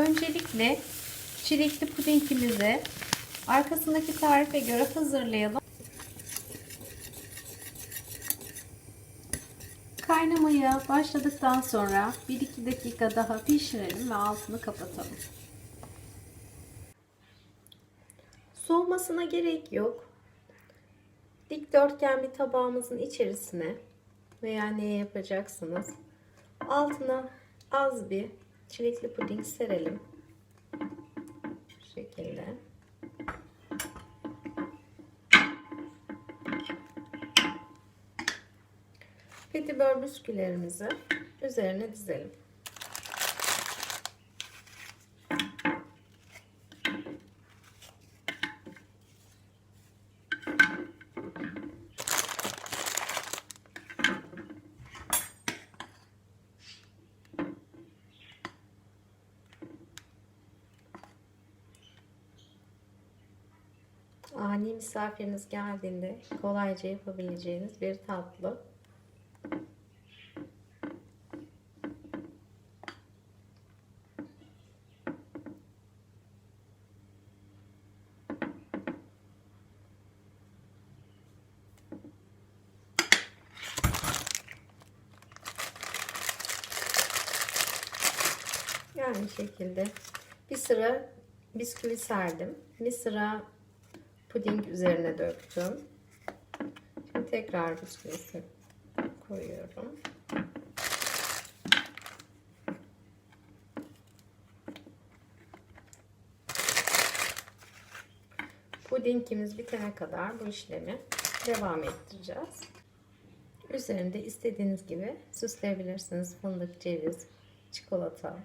Öncelikle çilekli pudingimizi arkasındaki tarife göre hazırlayalım. Kaynamaya başladıktan sonra 1-2 dakika daha pişirelim ve altını kapatalım. Soğumasına gerek yok. Dikdörtgen bir tabağımızın içerisine veya neye yapacaksınız? Altına az bir çilekli puding serelim. Bu şekilde. Petibör bisküvilerimizi üzerine dizelim. Ani misafiriniz geldiğinde kolayca yapabileceğiniz bir tatlı. Yani şekilde bir sıra bisküvi serdim. Bir sıra puding üzerine döktüm. Şimdi tekrar bisküvisi koyuyorum. Pudingimiz bitene kadar bu işlemi devam ettireceğiz. Üzerinde istediğiniz gibi süsleyebilirsiniz. Fındık, ceviz, çikolata,